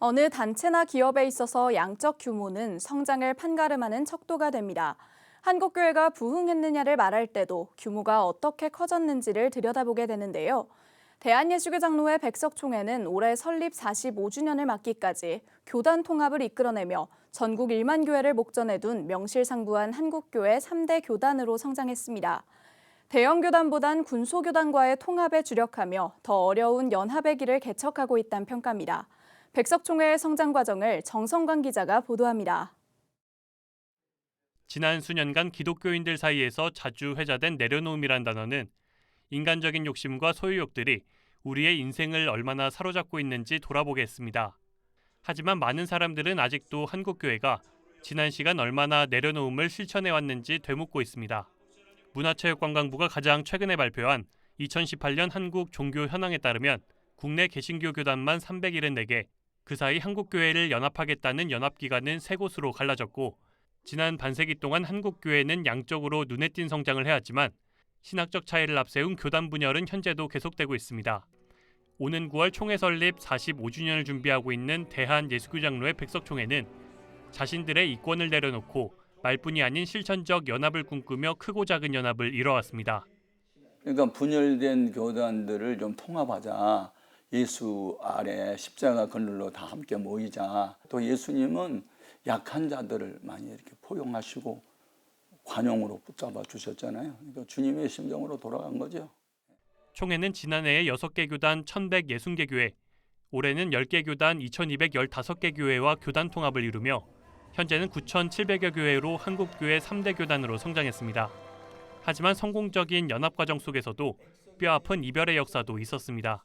어느 단체나 기업에 있어서 양적 규모는 성장을 판가름하는 척도가 됩니다. 한국교회가 부흥했느냐를 말할 때도 규모가 어떻게 커졌는지를 들여다보게 되는데요. 대한예수교 장로회 백석총회는 올해 설립 45주년을 맞기까지 교단 통합을 이끌어내며 전국 1만 교회를 목전에 둔 명실상부한 한국교회 3대 교단으로 성장했습니다. 대형 교단보단 군소교단과의 통합에 주력하며 더 어려운 연합의 길을 개척하고 있다는 평가입니다. 백석총회의 성장 과정을 정성관 기자가 보도합니다. 지난 수년간 기독교인들 사이에서 자주 회자된 내려놓음이란 단어는 인간적인 욕심과 소유욕들이 우리의 인생을 얼마나 사로잡고 있는지 돌아보게 했습니다. 하지만 많은 사람들은 아직도 한국 교회가 지난 시간 얼마나 내려놓음을 실천해 왔는지 되묻고 있습니다. 문화체육관광부가 가장 최근에 발표한 2018년 한국 종교 현황에 따르면 국내 개신교 교단만 374개, 그 사이 한국교회를 연합하겠다는 연합기관은 세 곳으로 갈라졌고 지난 반세기 동안 한국교회는 양적으로 눈에 띈 성장을 해왔지만 신학적 차이를 앞세운 교단 분열은 현재도 계속되고 있습니다. 오는 9월 총회 설립 45주년을 준비하고 있는 대한 예수교장로회 백석총회는 자신들의 이권을 내려놓고 말뿐이 아닌 실천적 연합을 꿈꾸며 크고 작은 연합을 이뤄왔습니다. 그러니까 분열된 교단들을 좀 통합하자. 예수 아래 십자가 그늘로 다 함께 모이자. 또 예수님은 약한 자들을 많이 이렇게 포용하시고 관용으로 붙잡아 주셨잖아요. 그러니까 주님의 심정으로 돌아간 거죠. 총회는 지난해에 6개 교단 1160개 교회, 올해는 10개 교단 2215개 교회와 교단 통합을 이루며 현재는 9,700여 교회로 한국교회 3대 교단으로 성장했습니다. 하지만 성공적인 연합 과정 속에서도 뼈아픈 이별의 역사도 있었습니다.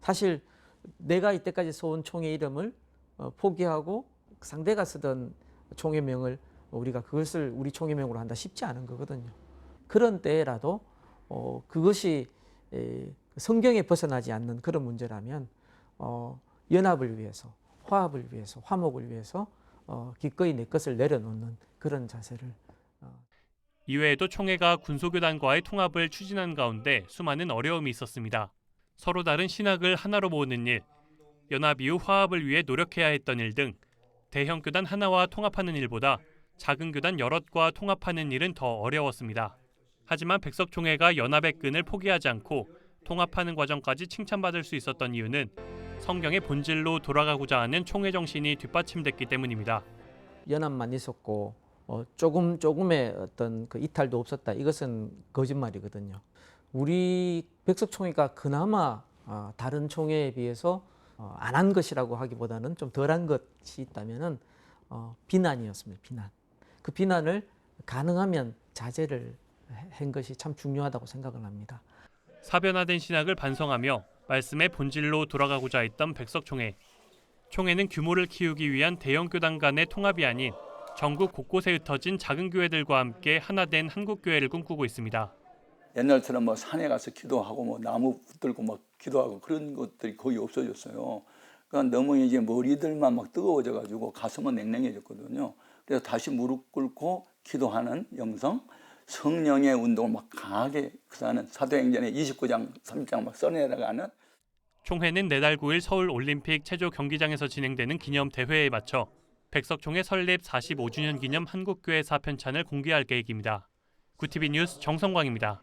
사실 내가 이때까지 써온 총의 이름을 어, 포기하고 상대가 쓰던 총회명을 우리가 그것을 우리 총회명으로 한다 쉽지 않은 거거든요. 그런 때라도 어, 그것이 에, 성경에 벗어나지 않는 그런 문제라면 어, 연합을 위해서 화합을 위해서 화목을 위해서 어, 기꺼이 내 것을 내려놓는 그런 자세를 이외에도 총회가 군소교단과의 통합을 추진한 가운데 수많은 어려움이 있었습니다. 서로 다른 신학을 하나로 모으는 일, 연합 이후 화합을 위해 노력해야 했던 일 등 대형 교단 하나와 통합하는 일보다 작은 교단 여럿과 통합하는 일은 더 어려웠습니다. 하지만 백석 총회가 연합의 끈을 포기하지 않고 통합하는 과정까지 칭찬받을 수 있었던 이유는 성경의 본질로 돌아가고자 하는 총회 정신이 뒷받침됐기 때문입니다. 연합만 있었고 어, 조금 조금의 어떤 그 이탈도 없었다. 이것은 거짓말이거든요. 우리 백석총회가 그나마 어, 다른 총회에 비해서 어, 안한 것이라고 하기보다는 좀 덜한 것이 있다면은 어, 비난이었습니다. 비난. 그 비난을 가능하면 자제를 한 것이 참 중요하다고 생각을 합니다. 사변화된 신학을 반성하며 말씀의 본질로 돌아가고자 했던 백석총회. 총회는 규모를 키우기 위한 대형 교단 간의 통합이 아닌 전국 곳곳에 흩어진 작은 교회들과 함께 하나된 한국 교회를 꿈꾸고 있습니다. 옛날처럼 뭐 산에 가서 기도하고 뭐 나무 붙들고 막 기도하고 그런 것들이 거의 없어졌어요. 그러니까 너무 이제 머리들만 막 뜨거워져 가지고 가슴은 냉랭해졌거든요. 그래서 다시 무릎 꿇고 기도하는 영성, 성령의 운동을 막 강하게 그사는 사도행전의 29장, 30장 막 써내려가는 총회는 내달 9일 서울 올림픽 체조 경기장에서 진행되는 기념 대회에 맞춰 백석총회 설립 45주년 기념 한국교회 사편찬을 공개할 계획입니다. 구티비 뉴스 정성광입니다.